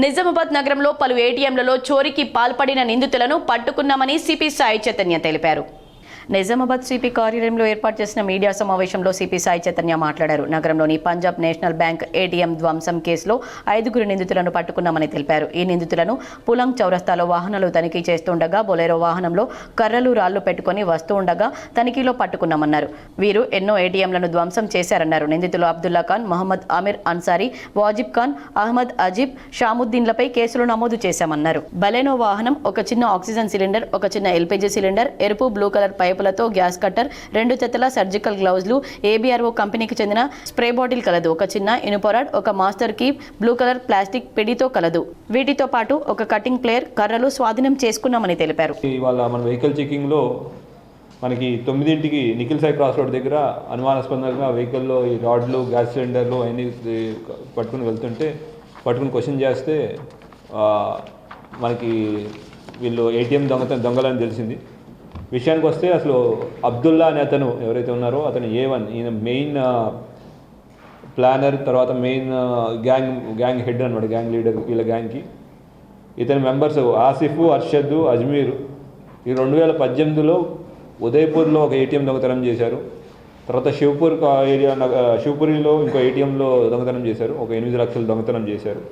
నిజామాబాద్ నగరంలో పలు ఏటీఎంలలో చోరీకి పాల్పడిన నిందితులను పట్టుకున్నామని సిపి సాయి చైతన్య తెలిపారు. నిజామాబాద్ సిపి కార్యాలయంలో ఏర్పాటు చేసిన మీడియా సమావేశంలో సిపి సాయి చైతన్య మాట్లాడారు. నగరంలోని పంజాబ్ నేషనల్ బ్యాంక్ ఏటీఎం ధ్వంసం కేసులో ఐదుగురు నిందితులను పట్టుకున్నామని తెలిపారు. ఈ నిందితులను పులంగ్ చౌరస్తాలో వాహనాలు తనిఖీ చేస్తుండగా బొలెరో వాహనంలో కర్రలు రాళ్ళు పెట్టుకుని వస్తూ ఉండగా తనిఖీలో పట్టుకున్నామన్నారు. వీరు ఎన్నో ఏటీఎంలను ధ్వంసం చేశారన్నారు. నిందితులు అబ్దుల్లా ఖాన్ మొహమ్మద్ ఆమిర్ అన్సారీ వాజిబ్ ఖాన్ అహ్మద్ అజీబ్ షాముద్దీన్లపై కేసులు నమోదు చేశామన్నారు. బలెనో వాహనం ఒక చిన్న ఆక్సిజన్ సిలిండర్ ఒక చిన్న ఎల్పీజీ సిలిండర్ ఎరుపు బ్లూ కలర్ పైపు పైపులతో గ్యాస్ కట్టర్ రెండు జతల సర్జికల్ గ్లౌజ్లు ఏబీఆర్ఓ కంపెనీకి చెందిన స్ప్రే బాటిల్ కలదు. ఒక చిన్న ఇనుపొరాడ్ ఒక master key blue colour plastic పిడితో కలదు. వీటితో పాటు ఒక కటింగ్ ప్లేయర్ కర్రలు స్వాధీనం చేసుకున్నామని తెలిపారు. ఇవాళ మన వెహికల్ చెకింగ్లో మనకి తొమ్మిదింటికి నిఖిల్ సాయి క్రాస్ రోడ్ దగ్గర అనుమానాస్పదంగా వెహికల్లో ఈ రాడ్లు గ్యాస్ సిలిండర్లు అవన్నీ పట్టుకుని వెళ్తుంటే పట్టుకుని క్వశ్చన్ చేస్తే మనకి వీళ్ళు ఏటీఎం దొంగత దొంగలని తెలిసింది. విషయానికి వస్తే అసలు అబ్దుల్లా అనే అతను ఎవరైతే ఉన్నారో అతను ఏ వన్ ఈయన మెయిన్ ప్లానర్ తర్వాత మెయిన్ గ్యాంగ్ గ్యాంగ్ హెడ్ అనమాట గ్యాంగ్ లీడర్ వీళ్ళ గ్యాంగ్కి ఇతని మెంబర్స్ ఆసిఫ్ అర్షద్ అజ్మీర్ ఈ రెండు వేల పద్దెనిమిదిలో ఉదయపూర్లో ఒక ఏటీఎం దొంగతనం చేశారు. తర్వాత శివపూర్ ఏరియా శివపురిలో ఇంకో ఏటీఎంలో దొంగతనం చేశారు. ఒక ఎనిమిది లక్షలు దొంగతనం చేశారు.